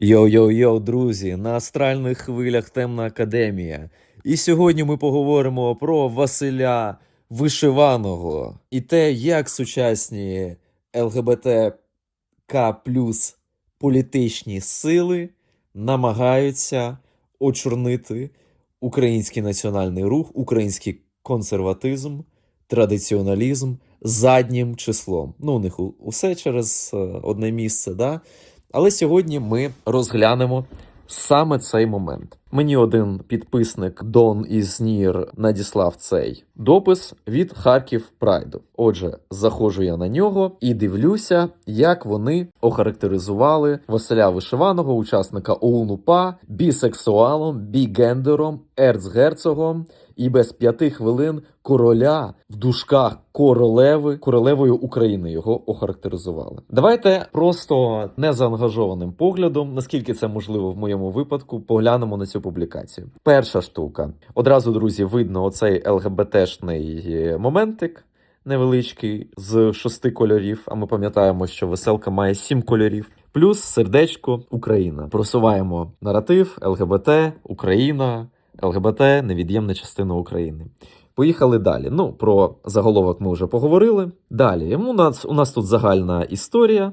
Йо-йо-йо, друзі, на астральних хвилях Темна Академія. І сьогодні ми поговоримо про Василя Вишиваного і те, як сучасні ЛГБТК плюс політичні сили намагаються очорнити український національний рух, український консерватизм, традиціоналізм заднім числом. Ну, у них усе через е, одне місце, да? Але сьогодні ми розглянемо саме цей момент. Мені один підписник Дон із Нір надіслав цей допис від Харків Прайду. Отже, заходжу я на нього і дивлюся, як вони охарактеризували Василя Вишиваного, учасника ОУН-УПА, бісексуалом, бігендером, ерцгерцогом і без п'яти хвилин короля в дужках королеви, королевою України його охарактеризували. Давайте просто незаангажованим поглядом, наскільки це можливо в моєму випадку, поглянемо на цю публікацію. Перша штука. Одразу, друзі, видно оцей ЛГБТшний е, моментик. Невеличкий з шести кольорів. А ми пам'ятаємо, що веселка має сім кольорів. Плюс сердечко Україна. Просуваємо наратив ЛГБТ, Україна, ЛГБТ невід'ємна частина України. Поїхали далі. Ну, про заголовок ми вже поговорили. Далі у нас, у нас тут загальна історія.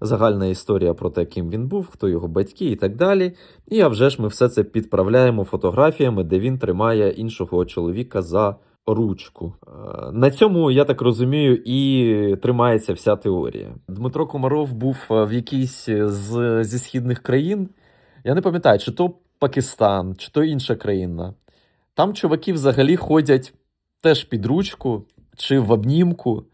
Загальна історія про те, ким він був, хто його батьки і так далі. І а вже ж ми все це підправляємо фотографіями, де він тримає іншого чоловіка за ручку. Е, На цьому, я так розумію, і тримається вся теорія. Дмитро Комаров був е, в якійсь з, зі східних країн. Я не пам'ятаю, чи то Пакистан, чи то інша країна. Там чуваки взагалі ходять теж під ручку чи в обнімку.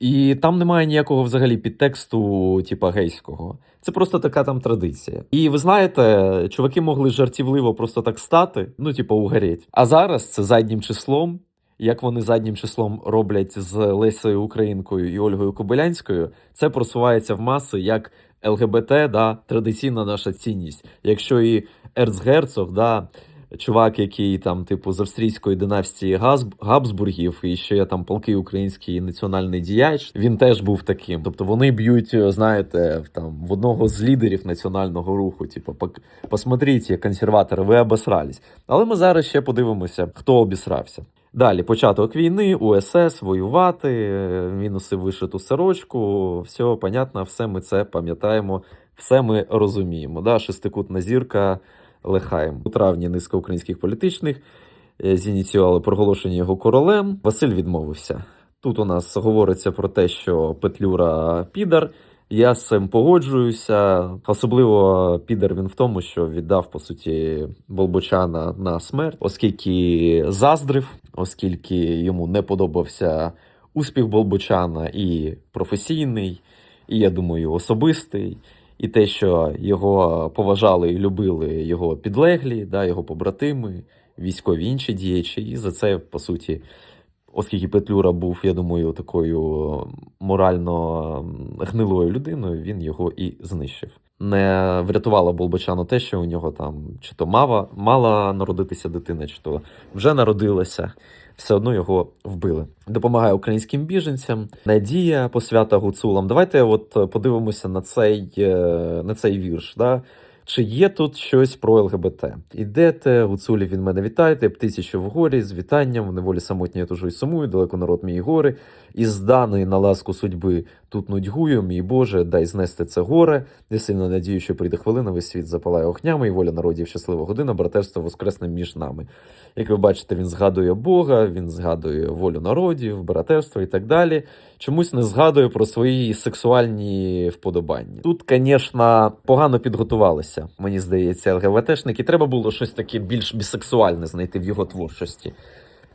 І там немає ніякого взагалі підтексту, типа гейського. Це просто така там традиція. І ви знаєте, чуваки могли жартівливо просто так стати, ну, типа, угореть. А зараз це заднім числом. Як вони заднім числом роблять з Лесею Українкою і Ольгою Кобилянською, це просувається в маси як ЛГБТ, да, традиційна наша цінність. Якщо і Ерцгерцог, да, чувак, який там, типу, з австрійської династії Габсбургів, і ще там полки український національний діяч, він теж був таким. Тобто вони б'ють, знаєте, там в одного з лідерів національного руху. Типу, посмотрите, консерватори, ви обосрались. Але ми зараз ще подивимося, хто обісрався. Далі початок війни, УСС, воювати, носив вишиту сорочку. Все понятно, все ми це пам'ятаємо, все ми розуміємо. Да? Шестикутна зірка Лехаєм. У травні низка українських політичних е, зініціювали проголошення його королем. Василь відмовився. Тут у нас говориться про те, що Петлюра підар. Я з цим погоджуюся. Особливо підар він в тому, що віддав по суті Болбочана на смерть, оскільки заздрив, оскільки йому не подобався успіх Болбочана і професійний, і я думаю, особистий. І те, що його поважали і любили його підлеглі, да, його побратими, військові інші діячі, і за це, по суті, оскільки Петлюра був, я думаю, такою морально гнилою людиною, він його і знищив. Не врятувало Болбочану те, що у нього там чи то мала, мала народитися дитина, чи то вже народилася. Все одно його вбили. Допомагає українським біженцям. Надія посвята гуцулам. Давайте от подивимося на цей, е, на цей вірш. Да? Чи є тут щось про ЛГБТ? Ідете, гуцулі від мене вітайте, птиці, що в горі, з вітанням, в неволі самотньої тужу й сумую, далеко народ мій гори, і зданий на ласку судьби тут нудьгую, мій Боже, дай знести це горе, я сильно надію, що прийде хвилина, весь світ запалає огнями, і воля народів щаслива година, братерство воскресне між нами. Як ви бачите, він згадує Бога, він згадує волю народів, братерство і так далі. Чомусь не згадує про свої сексуальні вподобання. Тут, звісно, погано підготувалися, мені здається, ЛГБТшники. Треба було щось таке більш бісексуальне знайти в його творчості.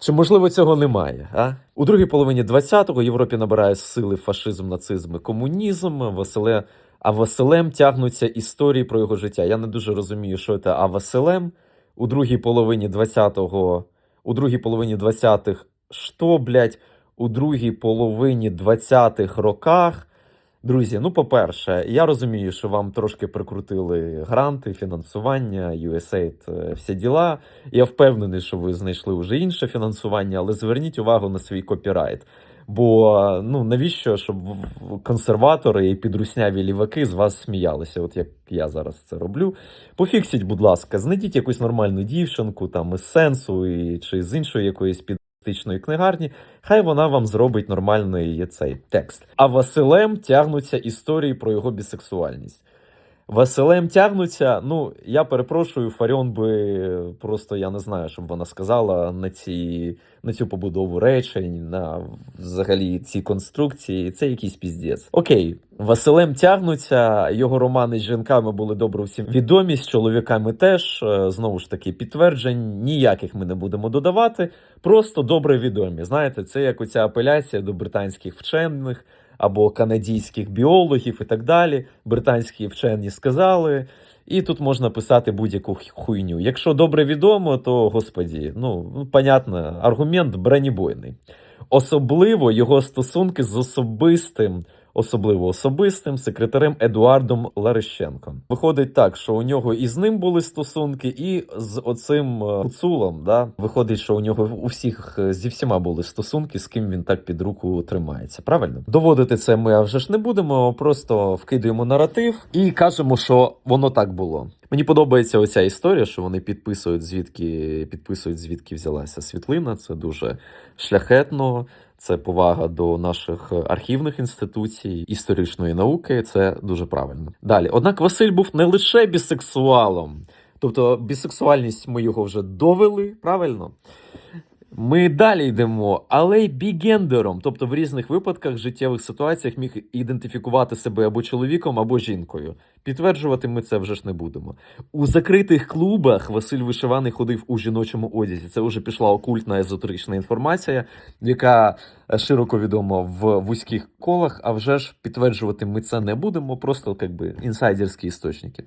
Чи можливо цього немає? А у другій половині 20-го Європі набирає сили фашизм, нацизм і комунізм. Василе, а Василем тягнуться історії про його життя. Я не дуже розумію, що це а Василем у другій половині 20-го, у другій половині 20-х, що, блядь, у другій половині 20-х роках. Друзі, ну по-перше, я розумію, що вам трошки прикрутили гранти, фінансування, USAID, е, всі діла. Я впевнений, що ви знайшли вже інше фінансування, але зверніть увагу на свій копірайт. Бо ну навіщо, щоб консерватори і підрусняві ліваки з вас сміялися, от як я зараз це роблю. Пофіксіть, будь ласка, знайдіть якусь нормальну дівчинку там із сенсу і, чи з іншої якоїсь підстичної книгарні. Хай вона вам зробить нормальний цей текст. А Василем тягнуться історії про його бісексуальність. Василем тягнуться. Ну, я перепрошую, Фаріон би просто я не знаю, щоб вона сказала на ці на цю побудову речень, на взагалі ці конструкції. Це якийсь піздець. Окей, Василем тягнуться. Його романи з жінками були добре всім відомі, з чоловіками теж. Е, Знову ж таки, підтверджень ніяких ми не будемо додавати. Просто добре відомі. Знаєте, це як оця апеляція до британських вчених або канадійських біологів і так далі. Британські вчені сказали. І тут можна писати будь-яку хуйню. Якщо добре відомо, то господі, ну, ну понятно, аргумент бронебойний. Особливо його стосунки з особистим, особливо особистим секретарем Едуардом Ларищенком. Виходить так, що у нього і з ним були стосунки, і з оцим е, Гуцулом. Да? Виходить, що у нього у всіх е, зі всіма були стосунки, з ким він так під руку тримається. Правильно? Доводити це ми вже ж не будемо, просто вкидуємо наратив і кажемо, що воно так було. Мені подобається оця історія, що вони підписують звідки підписують звідки взялася світлина. Це дуже шляхетно. Це повага до наших архівних інституцій, історичної науки. Це дуже правильно. Далі, однак, Василь був не лише бісексуалом, тобто бісексуальність ми його вже довели, правильно? Ми далі йдемо, але й бігендером, тобто в різних випадках, життєвих ситуаціях міг ідентифікувати себе або чоловіком, або жінкою. Підтверджувати ми це вже ж не будемо. У закритих клубах Василь Вишиваний ходив у жіночому одязі. Це вже пішла окультна езотерична інформація, яка е, широко відома в вузьких колах. А вже ж підтверджувати ми це не будемо, просто як би інсайдерські істочники.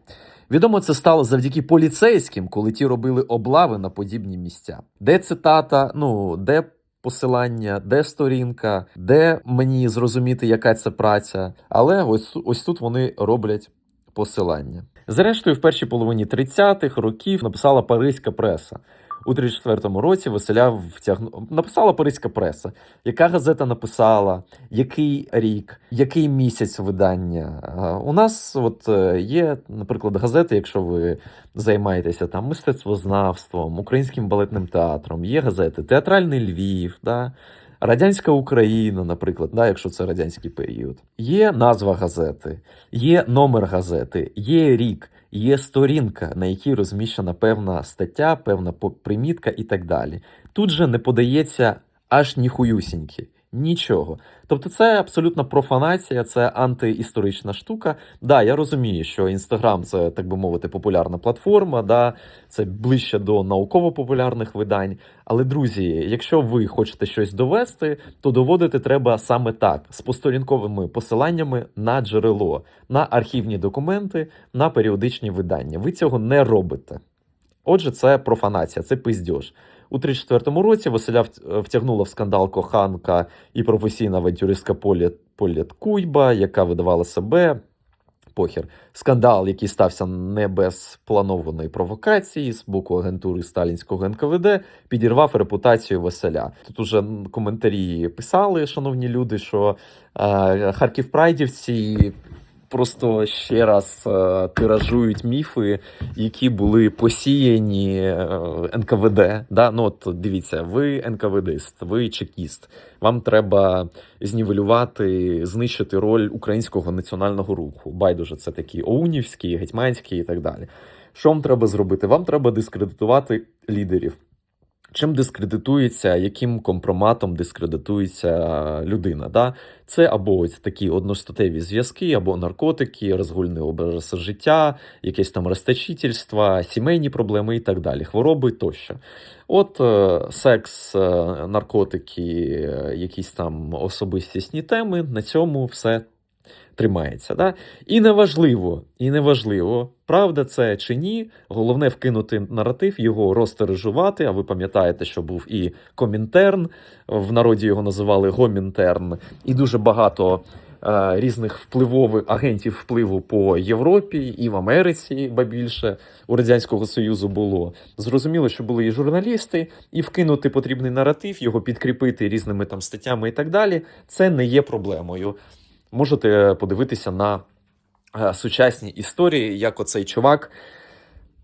Відомо це стало завдяки поліцейським, коли ті робили облави на подібні місця. Де цитата, ну де посилання, де сторінка, де мені зрозуміти, яка це праця. Але ось, ось тут вони роблять посилання. Зрештою, в першій половині 30-х років написала паризька преса. У 34-му році Василя втягну... написала паризька преса. Яка газета написала, який рік, який місяць видання. У нас от е, є, наприклад, газети, якщо ви займаєтеся там мистецтвознавством, українським балетним театром, є газети Театральний Львів, да? Радянська Україна, наприклад, да, якщо це радянський період. Є назва газети, є номер газети, є рік, є сторінка, на якій розміщена певна стаття, певна примітка і так далі. Тут же не подається аж ніхуюсіньки. Нічого. Тобто це абсолютна профанація, це антиісторична штука. Да, я розумію, що Інстаграм це, так би мовити, популярна платформа, да, це ближче до науково-популярних видань. Але, друзі, якщо ви хочете щось довести, то доводити треба саме так: з посторінковими посиланнями на джерело, на архівні документи, на періодичні видання. Ви цього не робите. Отже, це профанація, це пиздьош. У 34-му році Василя втягнула в скандал коханка і професійна авантюристка Політ, Куйба, яка видавала себе. Похер. Скандал, який стався не без планованої провокації з боку агентури сталінського НКВД, підірвав репутацію Василя. Тут уже коментарі писали, шановні люди, що е, Харків Прайдівці просто ще раз е, тиражують міфи, які були посіяні е, НКВД. Да? Ну, от дивіться, ви НКВДист, ви чекіст. Вам треба знівелювати, знищити роль українського національного руху. Байдуже, це такі оунівські, гетьманські і так далі. Що вам треба зробити? Вам треба дискредитувати лідерів. Чим дискредитується, яким компроматом дискредитується людина? Да? Це або ось такі одностатеві зв'язки, або наркотики, розгульний образ життя, якесь там розточительство, сімейні проблеми і так далі, хвороби тощо. От е, секс, е, наркотики, е, якісь там особистісні теми, на цьому все тримається. Да? І неважливо, і неважливо, правда це чи ні. Головне вкинути наратив, його розтережувати. А ви пам'ятаєте, що був і комінтерн, в народі його називали гомінтерн, і дуже багато е, різних впливових агентів впливу по Європі і в Америці, ба більше у Радянського Союзу було. Зрозуміло, що були і журналісти, і вкинути потрібний наратив, його підкріпити різними там статтями і так далі. Це не є проблемою. Можете подивитися на е, сучасні історії, як оцей чувак.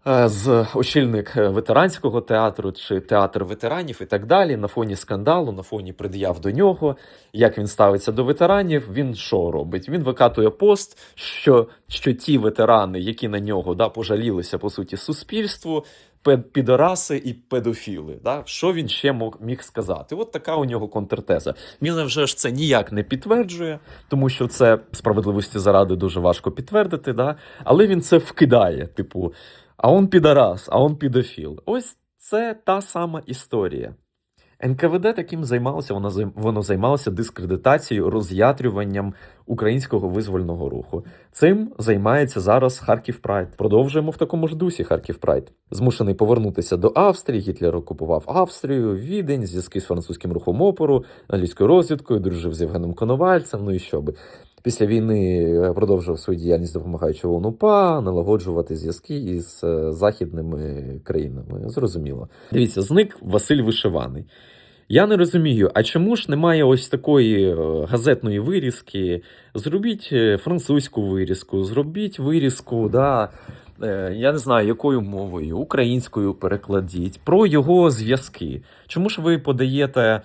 е, З очільник е, ветеранського театру чи театр ветеранів і так далі, на фоні скандалу, на фоні пред'яв до нього, як він ставиться до ветеранів, він що робить? Він викатує пост, що, що ті ветерани, які на нього да, пожалілися по суті суспільству, підораси і педофіли. Да? Що він ще міг сказати? От така у нього контртеза. Він вже ж це ніяк не підтверджує, тому що це справедливості заради дуже важко підтвердити, да? але він це вкидає, типу, а он підорас, а он підофіл. Ось це та сама історія. НКВД таким займалося, воно, воно займалося дискредитацією, роз'ятрюванням українського визвольного руху. Цим займається зараз Харків Прайд. Продовжуємо в такому ж дусі Харків Прайд. Змушений повернутися до Австрії. Гітлер окупував Австрію, Відень, зв'язки з французьким рухом опору, англійською розвідкою, дружив з Євгеном Коновальцем. Ну і що би. Після війни е, продовжував свою діяльність, допомагаючи ООН УПА, налагоджувати зв'язки із е, західними країнами. Зрозуміло. Дивіться, зник Василь Вишиваний. Я не розумію, а чому ж немає ось такої е, газетної вирізки? Зробіть е, французьку вирізку, зробіть вирізку, да, е, я не знаю, якою мовою, українською перекладіть, про його зв'язки. Чому ж ви подаєте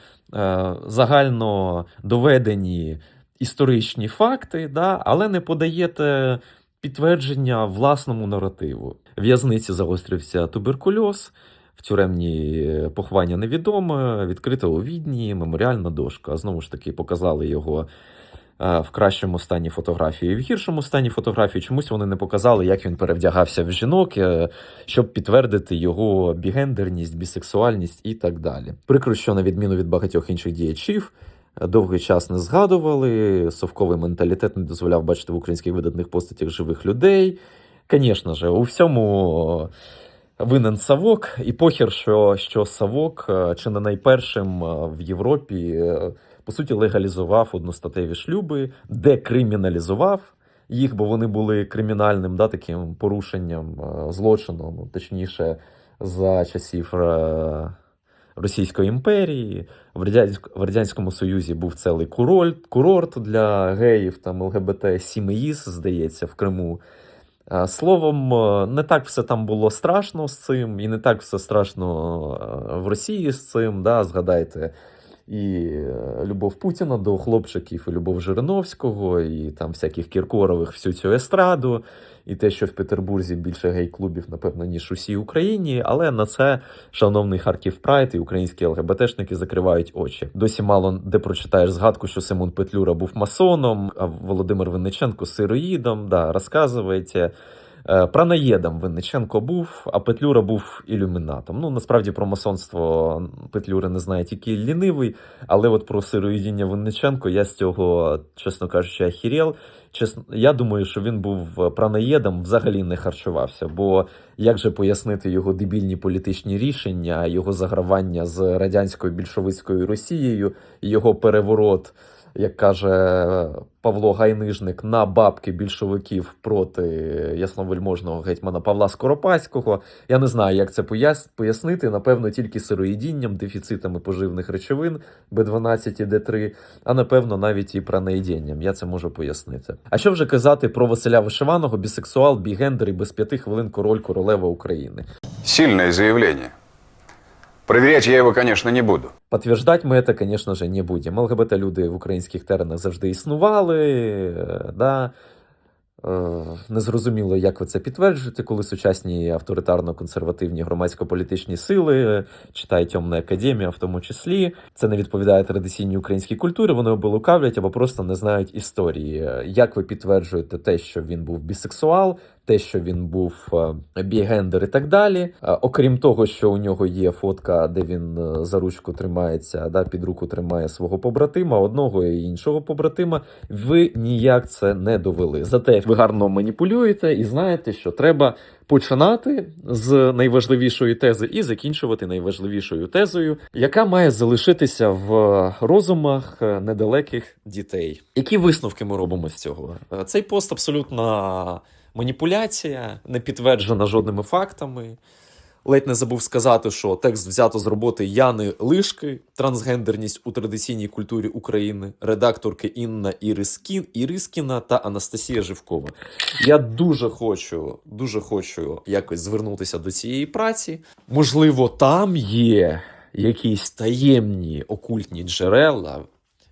загально доведені історичні факти, да, але не подаєте підтвердження власному наративу? В'язниці загострився туберкульоз. В тюремні е, поховання невідоме, відкрита у відні, меморіальна дошка. Знову ж таки, показали його е, в кращому стані фотографії в гіршому стані фотографії. Чомусь вони не показали, як він перевдягався в жінок, е, щоб підтвердити його бігендерність, бісексуальність і так далі. Прикро, що на відміну від багатьох інших діячів. Довгий час не згадували, совковий менталітет не дозволяв бачити в українських видатних постатях живих людей. Звісно ж, у всьому винен Савок, і похір, що, що Савок е, чи не найпершим е, в Європі е, по суті легалізував одностатеві шлюби, декриміналізував їх, бо вони були кримінальним да, таким порушенням, злочином, точніше, за часів Російської імперії. В, Радянськ... в Радянському Союзі був цілий курорт, курорт для геїв там ЛГБТ Сімеїз, здається, в Криму. Е, Словом, е, не так все там було страшно з цим, і не так все страшно е, в Росії з цим. Да? Згадайте і любов Путіна до хлопчиків, і любов Жириновського, і там всяких Кіркорових, всю цю естраду, і те, що в Петербурзі більше гей-клубів, напевно, ніж усій Україні. Але на це шановний Харків Прайд і українські ЛГБТшники закривають очі. Досі мало де прочитаєш згадку, що Симон Петлюра був масоном, а Володимир Винниченко сироїдом. Да, розказуєте. Пранаєдом Винниченко був, а Петлюра був ілюмінатом. Ну, насправді про масонство Петлюри не знає тільки лінивий, але от про сироїдіння Винниченко я з цього, чесно кажучи, ахірєл. Чесно, я думаю, що він був пранаєдом, взагалі не харчувався. Бо як же пояснити його дебільні політичні рішення, його загравання з радянською більшовицькою Росією, його переворот, як каже Павло Гайнижник, на бабки більшовиків проти ясновельможного гетьмана Павла Скоропадського. Я не знаю, як це пояс- пояснити. Напевно, тільки сироїдінням, дефіцитами поживних речовин Б12 і Д3, а напевно, навіть і пранаїдінням. Я це можу пояснити. А що вже казати про Василя Вишиваного, бісексуал, бігендер і без п'яти хвилин король королева України? Сильное заявление. Проверять я его, конечно, не буду. Подтверждать ми це, звісно ж, не будемо. ЛГБТ-люди в українських теренах завжди існували. е, Да. Е, Незрозуміло, як ви це підтверджуєте, коли сучасні авторитарно-консервативні громадсько-політичні сили, е, читає Тьомна Академія, в тому числі, це не відповідає традиційній українській культурі, вони або лукавлять, або просто не знають історії. Як ви підтверджуєте те, що він був бісексуал, те, що він був е, бігендер і так далі. Е, Окрім того, що у нього є фотка, де він е, за ручку тримається, да, під руку тримає свого побратима, одного і іншого побратима, ви ніяк це не довели. Зате ви гарно маніпулюєте і знаєте, що треба починати з найважливішої тези і закінчувати найважливішою тезою, яка має залишитися в розумах недалеких дітей. Які висновки ми робимо з цього? Цей пост абсолютно маніпуляція, не підтверджена жодними фактами. Ледь не забув сказати, що текст взято з роботи Яни Лишки, трансгендерність у традиційній культурі України, редакторки Інна Ірискін, Ірискіна та Анастасія Живкова. Я дуже хочу, дуже хочу якось звернутися до цієї праці. Можливо, там є якісь таємні окультні джерела,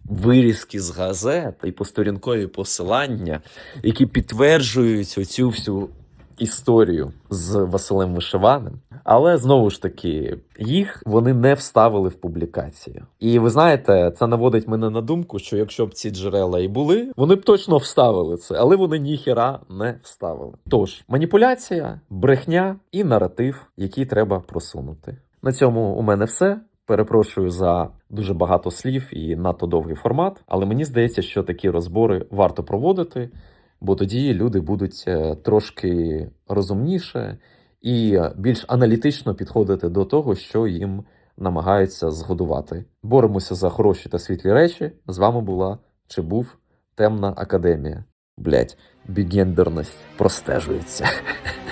вирізки з газет і посторінкові посилання, які підтверджують оцю всю історію з Василем Вишиваним. Але знову ж таки, їх вони не вставили в публікацію. І ви знаєте, це наводить мене на думку, що якщо б ці джерела і були, вони б точно вставили це, але вони ніхіра не вставили. Тож маніпуляція, брехня і наратив, який треба просунути. На цьому у мене все. Перепрошую за дуже багато слів і надто довгий формат, але мені здається, що такі розбори варто проводити, бо тоді люди будуть е, трошки розумніше і більш аналітично підходити до того, що їм намагаються згодувати. Боремося за хороші та світлі речі. З вами була чи був Темна Академія. Блять, бігендерність простежується.